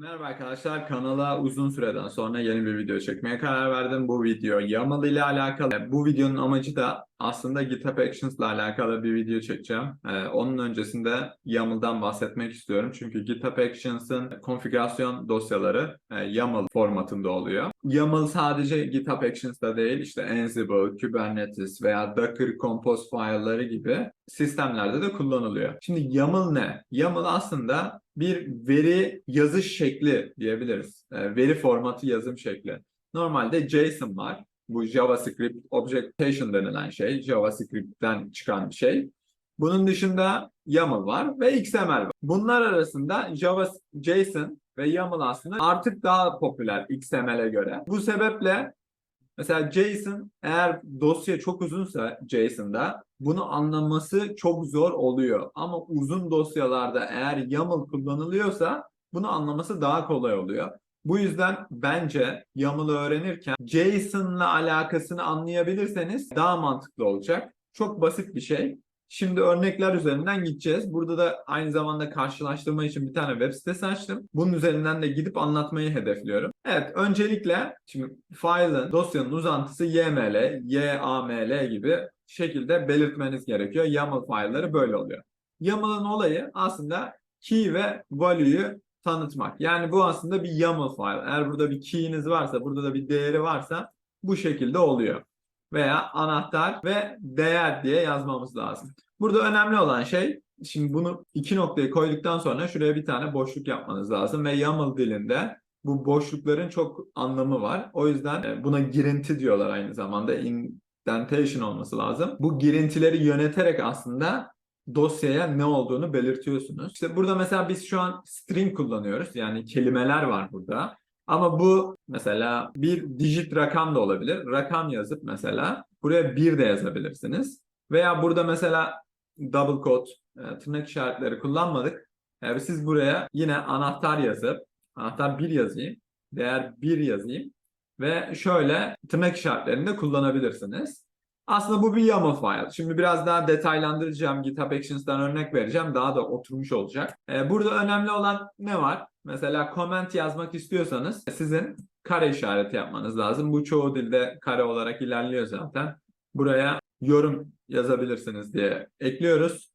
Merhaba arkadaşlar, kanala uzun süreden sonra yeni bir video çekmeye karar verdim. Bu video YAML ile alakalı. Bu videonun amacı da aslında GitHub Actions ile alakalı bir video çekeceğim. Ee, onun öncesinde YAML'dan bahsetmek istiyorum. Çünkü GitHub Actions'ın konfigürasyon dosyaları e, YAML formatında oluyor. YAML sadece GitHub Actions'da değil, işte Ansible, Kubernetes veya Docker Compose file'ları gibi sistemlerde de kullanılıyor. Şimdi YAML ne? YAML aslında bir veri yazış şekli diyebiliriz. E, veri formatı yazım şekli. Normalde JSON var. Bu JavaScript Objectation denilen şey. JavaScript'ten çıkan bir şey. Bunun dışında YAML var ve XML var. Bunlar arasında Java, JSON ve YAML aslında artık daha popüler XML'e göre. Bu sebeple Mesela JSON eğer dosya çok uzunsa JSON'da bunu anlaması çok zor oluyor. Ama uzun dosyalarda eğer YAML kullanılıyorsa bunu anlaması daha kolay oluyor. Bu yüzden bence YAML'ı öğrenirken JSON'la alakasını anlayabilirseniz daha mantıklı olacak. Çok basit bir şey. Şimdi örnekler üzerinden gideceğiz. Burada da aynı zamanda karşılaştırma için bir tane web sitesi açtım. Bunun üzerinden de gidip anlatmayı hedefliyorum. Evet, öncelikle şimdi file'ın, dosyanın uzantısı YML, YAML gibi şekilde belirtmeniz gerekiyor. YAML file'ları böyle oluyor. YAML'ın olayı aslında key ve value'yu tanıtmak. Yani bu aslında bir YAML file. Eğer burada bir key'iniz varsa, burada da bir değeri varsa bu şekilde oluyor veya anahtar ve değer diye yazmamız lazım. Burada önemli olan şey şimdi bunu iki noktayı koyduktan sonra şuraya bir tane boşluk yapmanız lazım ve YAML dilinde bu boşlukların çok anlamı var. O yüzden e, buna girinti diyorlar aynı zamanda. Indentation olması lazım. Bu girintileri yöneterek aslında dosyaya ne olduğunu belirtiyorsunuz. İşte burada mesela biz şu an string kullanıyoruz. Yani kelimeler var burada. Ama bu mesela bir dijit rakam da olabilir. Rakam yazıp mesela buraya bir de yazabilirsiniz. Veya burada mesela double quote, e, tırnak işaretleri kullanmadık. Yani siz buraya yine anahtar yazıp, anahtar bir yazayım, değer bir yazayım ve şöyle tırnak işaretlerini de kullanabilirsiniz. Aslında bu bir YAML file. Şimdi biraz daha detaylandıracağım. GitHub Actions'tan örnek vereceğim. Daha da oturmuş olacak. Ee, burada önemli olan ne var? Mesela comment yazmak istiyorsanız sizin kare işareti yapmanız lazım. Bu çoğu dilde kare olarak ilerliyor zaten. Buraya yorum yazabilirsiniz diye ekliyoruz.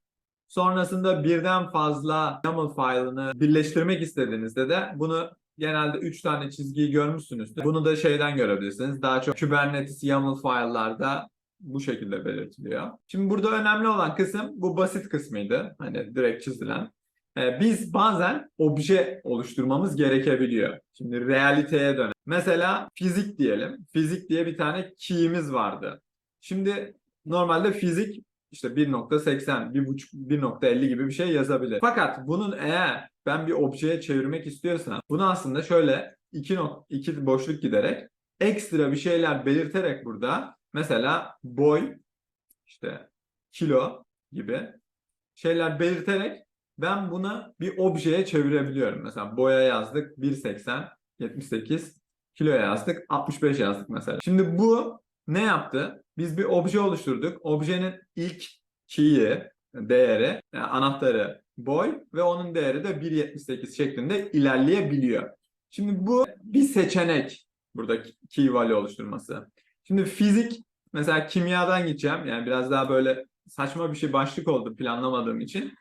Sonrasında birden fazla YAML file'ını birleştirmek istediğinizde de bunu genelde 3 tane çizgiyi görmüşsünüzdür. Bunu da şeyden görebilirsiniz. Daha çok Kubernetes YAML file'larda bu şekilde belirtiliyor. Şimdi burada önemli olan kısım bu basit kısmıydı. Hani direkt çizilen. Ee, biz bazen obje oluşturmamız gerekebiliyor. Şimdi realiteye dön. Mesela fizik diyelim. Fizik diye bir tane key'imiz vardı. Şimdi normalde fizik işte 1.80, 1.5, 1.50 gibi bir şey yazabilir. Fakat bunun eğer ben bir objeye çevirmek istiyorsam bunu aslında şöyle iki, nok iki boşluk giderek ekstra bir şeyler belirterek burada mesela boy işte kilo gibi şeyler belirterek ben bunu bir objeye çevirebiliyorum. Mesela boya yazdık 1.80, 78, kilo yazdık 65 yazdık mesela. Şimdi bu ne yaptı? Biz bir obje oluşturduk. Objenin ilk key'i, değeri, yani anahtarı boy ve onun değeri de 1.78 şeklinde ilerleyebiliyor. Şimdi bu bir seçenek burada key value oluşturması. Şimdi fizik mesela kimyadan gideceğim. Yani biraz daha böyle saçma bir şey başlık oldu planlamadığım için.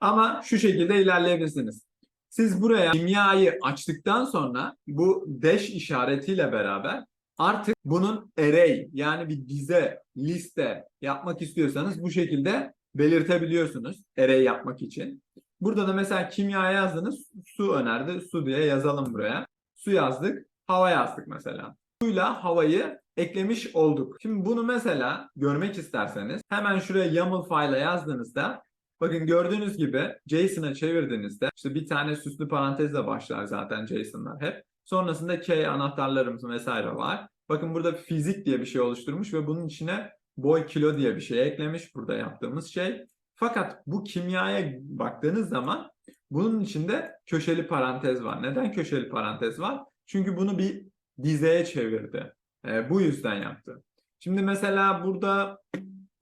Ama şu şekilde ilerleyebilirsiniz. Siz buraya kimyayı açtıktan sonra bu dash işaretiyle beraber artık bunun array yani bir dize, liste yapmak istiyorsanız bu şekilde belirtebiliyorsunuz array yapmak için. Burada da mesela kimya yazdınız, su önerdi. Su diye yazalım buraya. Su yazdık, hava yazdık mesela. Suyla havayı eklemiş olduk. Şimdi bunu mesela görmek isterseniz hemen şuraya YAML file yazdığınızda Bakın gördüğünüz gibi JSON'a çevirdiğinizde işte bir tane süslü parantezle başlar zaten JSON'lar hep. Sonrasında key anahtarlarımız vesaire var. Bakın burada fizik diye bir şey oluşturmuş ve bunun içine boy kilo diye bir şey eklemiş burada yaptığımız şey. Fakat bu kimyaya baktığınız zaman bunun içinde köşeli parantez var. Neden köşeli parantez var? Çünkü bunu bir dizeye çevirdi. E, bu yüzden yaptı. Şimdi mesela burada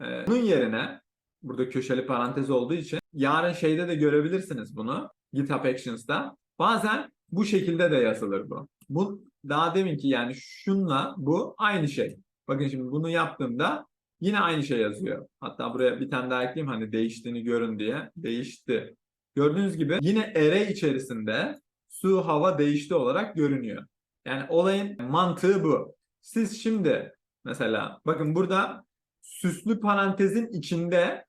e, bunun yerine burada köşeli parantez olduğu için yarın şeyde de görebilirsiniz bunu GitHub Actions'da. Bazen Bu şekilde de yazılır bu. Bu daha deminki yani şunla bu aynı şey. Bakın şimdi bunu yaptığımda yine aynı şey yazıyor. Hatta buraya bir tane daha ekleyeyim hani değiştiğini görün diye. Değişti. Gördüğünüz gibi yine array içerisinde su, hava değişti olarak görünüyor. Yani olayın mantığı bu. Siz şimdi mesela bakın burada süslü parantezin içinde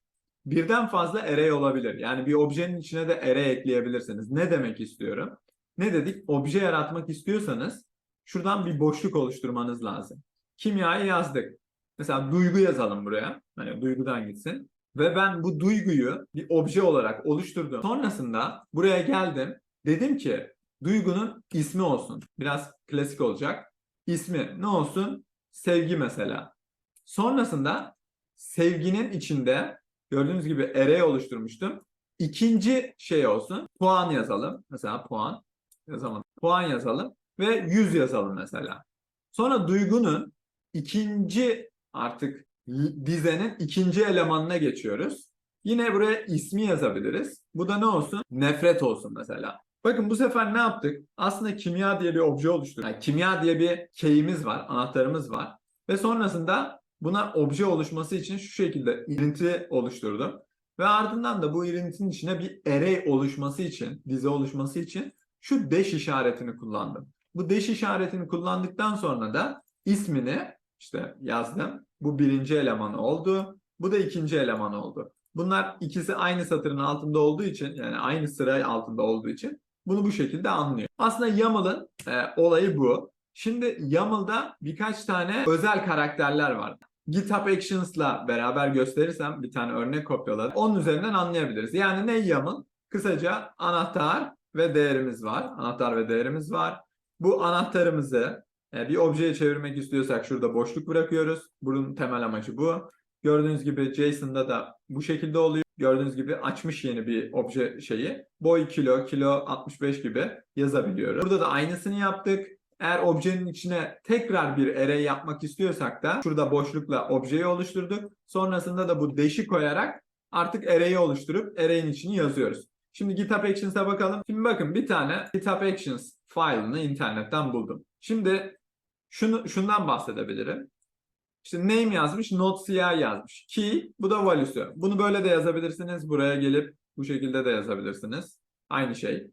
birden fazla array olabilir. Yani bir objenin içine de array ekleyebilirsiniz. Ne demek istiyorum? Ne dedik? Obje yaratmak istiyorsanız şuradan bir boşluk oluşturmanız lazım. Kimyayı yazdık. Mesela duygu yazalım buraya. Hani duygudan gitsin. Ve ben bu duyguyu bir obje olarak oluşturdum. Sonrasında buraya geldim. Dedim ki duygunun ismi olsun. Biraz klasik olacak. İsmi ne olsun? Sevgi mesela. Sonrasında sevginin içinde gördüğünüz gibi array oluşturmuştum. İkinci şey olsun. Puan yazalım. Mesela puan yazalım. Puan yazalım ve 100 yazalım mesela. Sonra duygunun ikinci artık dizenin ikinci elemanına geçiyoruz. Yine buraya ismi yazabiliriz. Bu da ne olsun? Nefret olsun mesela. Bakın bu sefer ne yaptık? Aslında kimya diye bir obje oluşturduk. Yani kimya diye bir keyimiz var, anahtarımız var. Ve sonrasında buna obje oluşması için şu şekilde irinti oluşturdum. Ve ardından da bu irintinin içine bir array oluşması için, dizi oluşması için şu dash işaretini kullandım. Bu dash işaretini kullandıktan sonra da ismini işte yazdım. Bu birinci elemanı oldu. Bu da ikinci eleman oldu. Bunlar ikisi aynı satırın altında olduğu için yani aynı sıra altında olduğu için bunu bu şekilde anlıyor. Aslında YAML'ın e, olayı bu. Şimdi YAML'da birkaç tane özel karakterler var. GitHub Actions'la beraber gösterirsem bir tane örnek kopyaladım. Onun üzerinden anlayabiliriz. Yani ne YAML? Kısaca anahtar ve değerimiz var. Anahtar ve değerimiz var. Bu anahtarımızı e, bir objeye çevirmek istiyorsak şurada boşluk bırakıyoruz. Bunun temel amacı bu. Gördüğünüz gibi JSON'da da bu şekilde oluyor. Gördüğünüz gibi açmış yeni bir obje şeyi. Boy kilo, kilo 65 gibi yazabiliyoruz. Burada da aynısını yaptık. Eğer objenin içine tekrar bir array yapmak istiyorsak da şurada boşlukla objeyi oluşturduk. Sonrasında da bu dash'i koyarak artık array'i oluşturup array'in içini yazıyoruz. Şimdi GitHub Actions'a bakalım. Şimdi bakın bir tane GitHub Actions file'ını internetten buldum. Şimdi şunu şundan bahsedebilirim. İşte name yazmış, not CI yazmış. Key, bu da value'su. Bunu böyle de yazabilirsiniz. Buraya gelip bu şekilde de yazabilirsiniz. Aynı şey.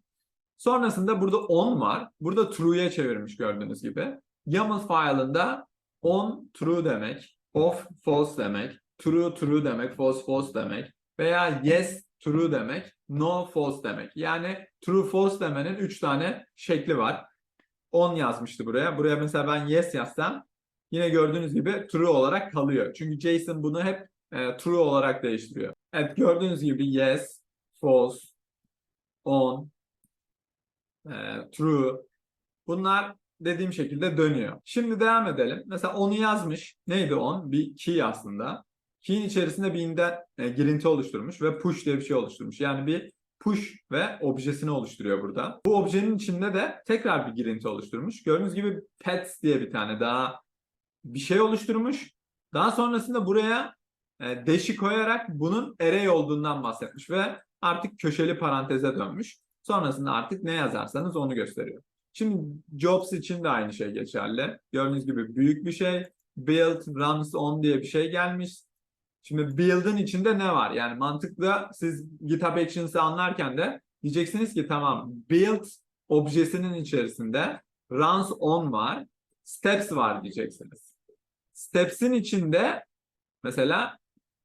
Sonrasında burada on var. Burada true'ya çevirmiş gördüğünüz gibi. YAML file'ında on true demek, off false demek, true true demek, false false demek veya yes true demek, no false demek. Yani true false demenin 3 tane şekli var. 10 yazmıştı buraya. Buraya mesela ben yes yazsam yine gördüğünüz gibi true olarak kalıyor. Çünkü JSON bunu hep e, true olarak değiştiriyor. Evet gördüğünüz gibi yes, false, on, e, true. Bunlar dediğim şekilde dönüyor. Şimdi devam edelim. Mesela onu yazmış. Neydi on? Bir key aslında. Key'in içerisinde bir e, girinti oluşturmuş ve push diye bir şey oluşturmuş. Yani bir push ve objesini oluşturuyor burada. Bu objenin içinde de tekrar bir girinti oluşturmuş. Gördüğünüz gibi pets diye bir tane daha bir şey oluşturmuş. Daha sonrasında buraya e, dash'i koyarak bunun array olduğundan bahsetmiş ve artık köşeli paranteze dönmüş. Sonrasında artık ne yazarsanız onu gösteriyor. Şimdi jobs için de aynı şey geçerli. Gördüğünüz gibi büyük bir şey. Build runs on diye bir şey gelmiş. Şimdi build'ın içinde ne var? Yani mantıklı siz GitHub Actions'ı anlarken de diyeceksiniz ki tamam build objesinin içerisinde runs on var, steps var diyeceksiniz. Steps'in içinde mesela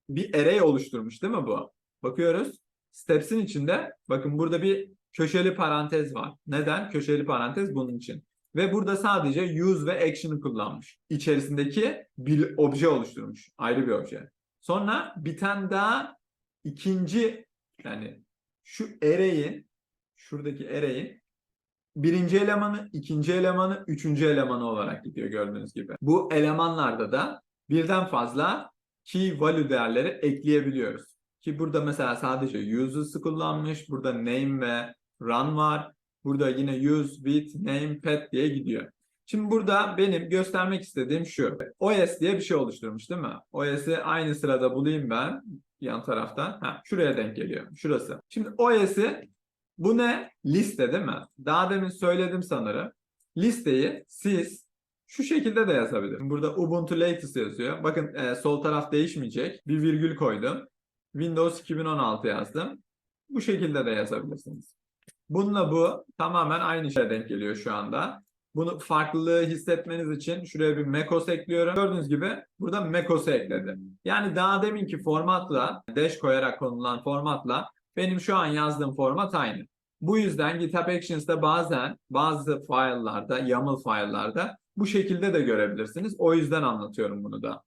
bir array oluşturmuş değil mi bu? Bakıyoruz. Steps'in içinde bakın burada bir köşeli parantez var. Neden? Köşeli parantez bunun için. Ve burada sadece use ve action'ı kullanmış. İçerisindeki bir obje oluşturmuş. Ayrı bir obje. Sonra bir tane daha ikinci yani şu array'in şuradaki array'in birinci elemanı, ikinci elemanı, üçüncü elemanı olarak gidiyor gördüğünüz gibi. Bu elemanlarda da birden fazla key value değerleri ekleyebiliyoruz. Ki burada mesela sadece use'ı kullanmış. Burada name ve run var. Burada yine use, with, name, pet diye gidiyor. Şimdi burada benim göstermek istediğim şu. OS diye bir şey oluşturmuş değil mi? OS'i aynı sırada bulayım ben yan taraftan. Ha, şuraya denk geliyor. Şurası. Şimdi OS'i Bu ne? Liste değil mi? Daha demin söyledim sanırım. Listeyi siz şu şekilde de yazabilirsiniz. Burada Ubuntu Latest yazıyor. Bakın e, sol taraf değişmeyecek. Bir virgül koydum. Windows 2016 yazdım. Bu şekilde de yazabilirsiniz. Bununla bu tamamen aynı şeye denk geliyor şu anda. Bunu farklılığı hissetmeniz için şuraya bir macOS ekliyorum. Gördüğünüz gibi burada macOS'u ekledim. Yani daha deminki formatla, dash koyarak konulan formatla benim şu an yazdığım format aynı. Bu yüzden GitHub Actions'ta bazen bazı file'larda, YAML file'larda bu şekilde de görebilirsiniz. O yüzden anlatıyorum bunu da.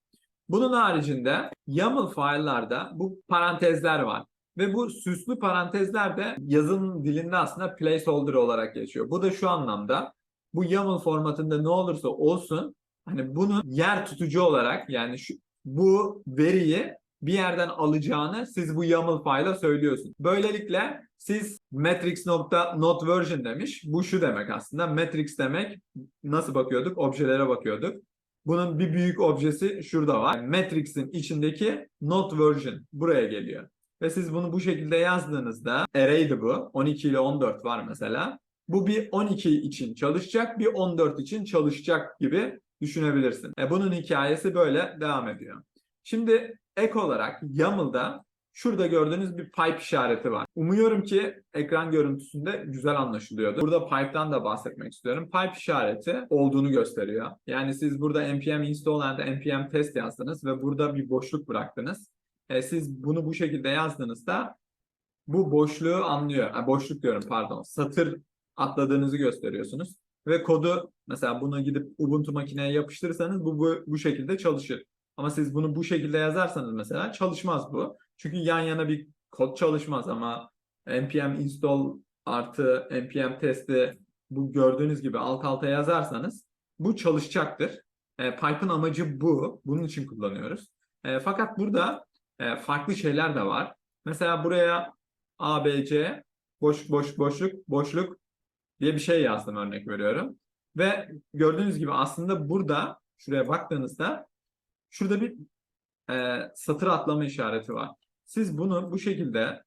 Bunun haricinde YAML file'larda bu parantezler var. Ve bu süslü parantezler de yazılım dilinde aslında placeholder olarak geçiyor. Bu da şu anlamda bu YAML formatında ne olursa olsun hani bunun yer tutucu olarak yani şu, bu veriyi bir yerden alacağını siz bu YAML file'a söylüyorsunuz. Böylelikle siz matrix.notversion demiş. Bu şu demek aslında. Matrix demek nasıl bakıyorduk? Objelere bakıyorduk. Bunun bir büyük objesi şurada var. Matrix'in içindeki not version buraya geliyor. Ve siz bunu bu şekilde yazdığınızda array'di bu. 12 ile 14 var mesela. Bu bir 12 için çalışacak, bir 14 için çalışacak gibi düşünebilirsin. E bunun hikayesi böyle devam ediyor. Şimdi ek olarak YAML'da şurada gördüğünüz bir pipe işareti var. Umuyorum ki ekran görüntüsünde güzel anlaşılıyordu. Burada pipe'tan da bahsetmek istiyorum. Pipe işareti olduğunu gösteriyor. Yani siz burada npm install and npm test yazdınız ve burada bir boşluk bıraktınız. E, siz bunu bu şekilde yazdığınızda bu boşluğu anlıyor. Ha, boşluk diyorum pardon. Satır atladığınızı gösteriyorsunuz. Ve kodu mesela bunu gidip Ubuntu makineye yapıştırırsanız bu, bu bu şekilde çalışır. Ama siz bunu bu şekilde yazarsanız mesela çalışmaz bu. Çünkü yan yana bir kod çalışmaz ama npm install artı npm testi bu gördüğünüz gibi alt alta yazarsanız bu çalışacaktır. E, Pipe'ın amacı bu. Bunun için kullanıyoruz. E, fakat burada e, farklı şeyler de var. Mesela buraya ABC boş boş boşluk boşluk diye bir şey yazdım örnek veriyorum. Ve gördüğünüz gibi aslında burada şuraya baktığınızda şurada bir e, satır atlama işareti var. Siz bunu bu şekilde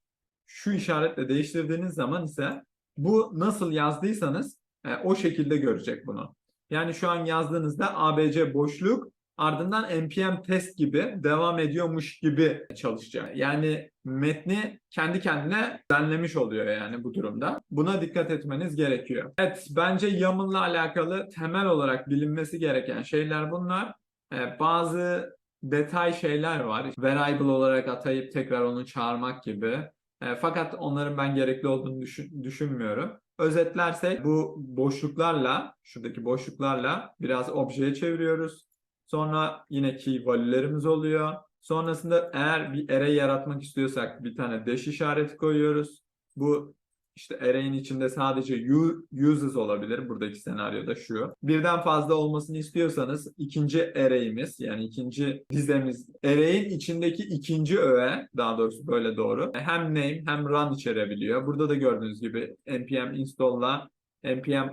şu işaretle değiştirdiğiniz zaman ise bu nasıl yazdıysanız e, o şekilde görecek bunu. Yani şu an yazdığınızda ABC boşluk ardından npm test gibi devam ediyormuş gibi çalışacak. Yani metni kendi kendine düzenlemiş oluyor yani bu durumda. Buna dikkat etmeniz gerekiyor. Evet bence YAML'la alakalı temel olarak bilinmesi gereken şeyler bunlar. Ee, bazı detay şeyler var. Variable olarak atayıp tekrar onu çağırmak gibi. E, fakat onların ben gerekli olduğunu düşün, düşünmüyorum. Özetlersek bu boşluklarla, şuradaki boşluklarla biraz objeye çeviriyoruz. Sonra yine key value'lerimiz oluyor. Sonrasında eğer bir array yaratmak istiyorsak bir tane dash işareti koyuyoruz. Bu işte array'in içinde sadece uses olabilir. Buradaki senaryoda şu. Birden fazla olmasını istiyorsanız ikinci array'imiz yani ikinci dizemiz array'in içindeki ikinci öğe daha doğrusu böyle doğru. Hem name hem run içerebiliyor. Burada da gördüğünüz gibi npm install'la npm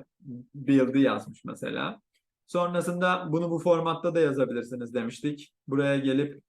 build'i yazmış mesela. Sonrasında bunu bu formatta da yazabilirsiniz demiştik. Buraya gelip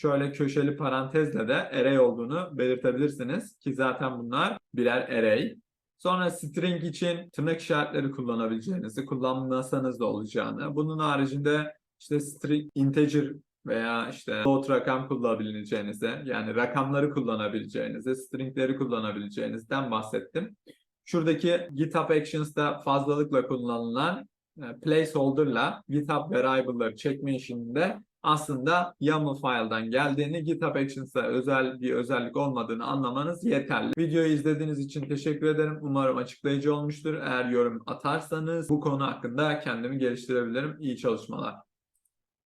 şöyle köşeli parantezle de array olduğunu belirtebilirsiniz ki zaten bunlar birer array. Sonra string için tırnak işaretleri kullanabileceğinizi, kullanmasanız da olacağını. Bunun haricinde işte string integer veya işte float rakam kullanabileceğinizi, yani rakamları kullanabileceğinizi, stringleri kullanabileceğinizden bahsettim. Şuradaki GitHub Actions'ta fazlalıkla kullanılan e, placeholder'la GitHub variable'ları çekme işinde aslında YAML file'dan geldiğini, GitHub Actions'a özel bir özellik olmadığını anlamanız yeterli. Videoyu izlediğiniz için teşekkür ederim. Umarım açıklayıcı olmuştur. Eğer yorum atarsanız bu konu hakkında kendimi geliştirebilirim. İyi çalışmalar.